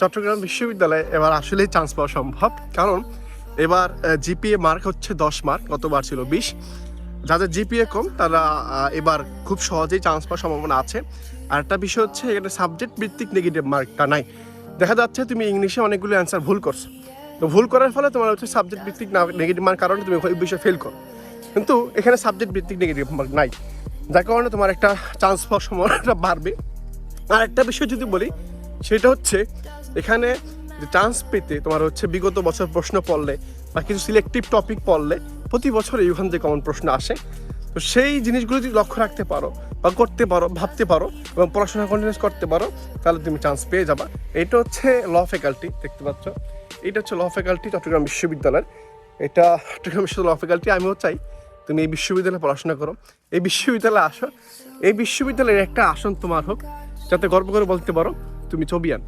চট্টগ্রাম বিশ্ববিদ্যালয়ে এবার আসলেই চান্স পাওয়া সম্ভব। কারণ এবার জিপিএ মার্ক হচ্ছে দশ মার্ক গতবার ছিল বিশ। যাদের জিপিএ কম, তারা এবার খুব সহজেই চান্স পাওয়ার সম্ভাবনা আছে। আর একটা বিষয় হচ্ছে, এখানে সাবজেক্ট ভিত্তিক নেগেটিভ মার্কটা নাই। দেখা যাচ্ছে তুমি ইংলিশে অনেকগুলো অ্যান্সার ভুল করছ। তো ভুল করার ফলে তোমার হচ্ছে সাবজেক্ট ভিত্তিক নেগেটিভ মার্ক কারণে তুমি ওই বিষয়ে ফেল করো। কিন্তু এখানে সাবজেক্ট ভিত্তিক নেগেটিভ মার্ক নাই। যার কারণে তোমার একটা চান্স পাওয়ার সম্ভাবনাটা বাড়বে। আর একটা বিষয় যদি বলি সেটা হচ্ছে এখানে যে চান্স পেতে তোমার হচ্ছে বিগত বছর প্রশ্ন পড়লে বা কিছু সিলেক্টিভ টপিক পড়লে প্রতি বছর এইখান থেকে কমন প্রশ্ন আসে। তো সেই জিনিসগুলো যদি লক্ষ্য রাখতে পারো বা করতে পারো, ভাবতে পারো এবং পড়াশোনা কন্টিনিউস করতে পারো, তাহলে তুমি চান্স পেয়ে যাবা। এটা হচ্ছে ল ফ্যাকাল্টি দেখতে পাচ্ছ? এটা হচ্ছে ল ফ্যাকাল্টি চট্টগ্রাম বিশ্ববিদ্যালয়ের। এটা চট্টগ্রাম বিশ্ববিদ্যালয় ল ফ্যাকাল্টি আমিও চাই। তুমি এই বিশ্ববিদ্যালয়ে পড়াশোনা করো। এই বিশ্ববিদ্যালয়ে আসো। এই বিশ্ববিদ্যালয়ের একটা আসন তোমার হোক, যাতে গর্ব করে বলতে পারো তুমি ছবিয়ান